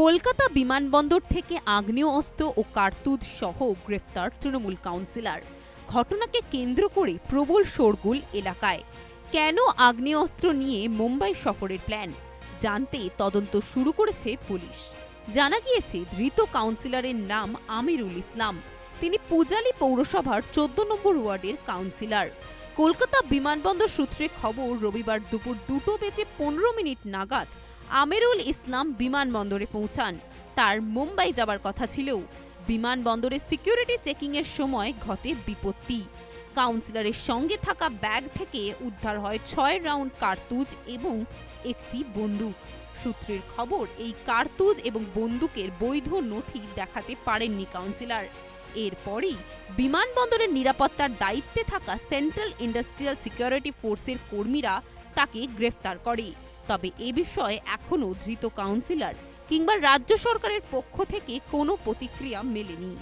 কলকাতা বিমানবন্দর থেকে আগ্নেয় অস্ত্র ও কার্তুজ সহ গ্রেফতার তৃণমূল কাউন্সিলর। ঘটনাকে কেন্দ্র করে প্রবল শোরগোল এলাকায়। কেন আগ্নেয় অস্ত্র নিয়ে মুম্বাই সফরের প্ল্যান? জানতে তদন্ত শুরু করেছে পুলিশ। জানা গিয়েছে, ধৃত কাউন্সিলরের নাম আমিরুল ইসলাম। তিনি পূজালী পৌরসভার চোদ্দ নম্বর ওয়ার্ডের কাউন্সিলর। কলকাতা বিমানবন্দর সূত্রে খবর, রবিবার দুপুর দুটো বেজে পনেরো মিনিট নাগাদ আমিরুল ইসলাম বিমানবন্দরে পৌঁছান। তার মুম্বাই যাবার কথা ছিল বিমানবন্দরে সিকিউরিটি চেকিং এর সময় ঘটে বিপত্তি। কাউন্সিলরের সঙ্গে থাকা ব্যাগ থেকে উদ্ধার হয় ছয় রাউন্ড কার্তুজ এবং একটি বন্দুক। সূত্রের খবর, এই কার্তুজ এবং বন্দুকের বৈধ নথি দেখাতে পারেননি কাউন্সিলর। এরপরই বিমানবন্দরের নিরাপত্তার দায়িত্বে থাকা সেন্ট্রাল ইন্ডাস্ট্রিয়াল সিকিউরিটি ফোর্সের কর্মীরা তাকে গ্রেফতার করে। তবে এ বিষয়ে এখনও ধৃত কাউন্সিলর কিংবা রাজ্য সরকারের পক্ষ থেকে কোনো প্রতিক্রিয়া মেলেনি।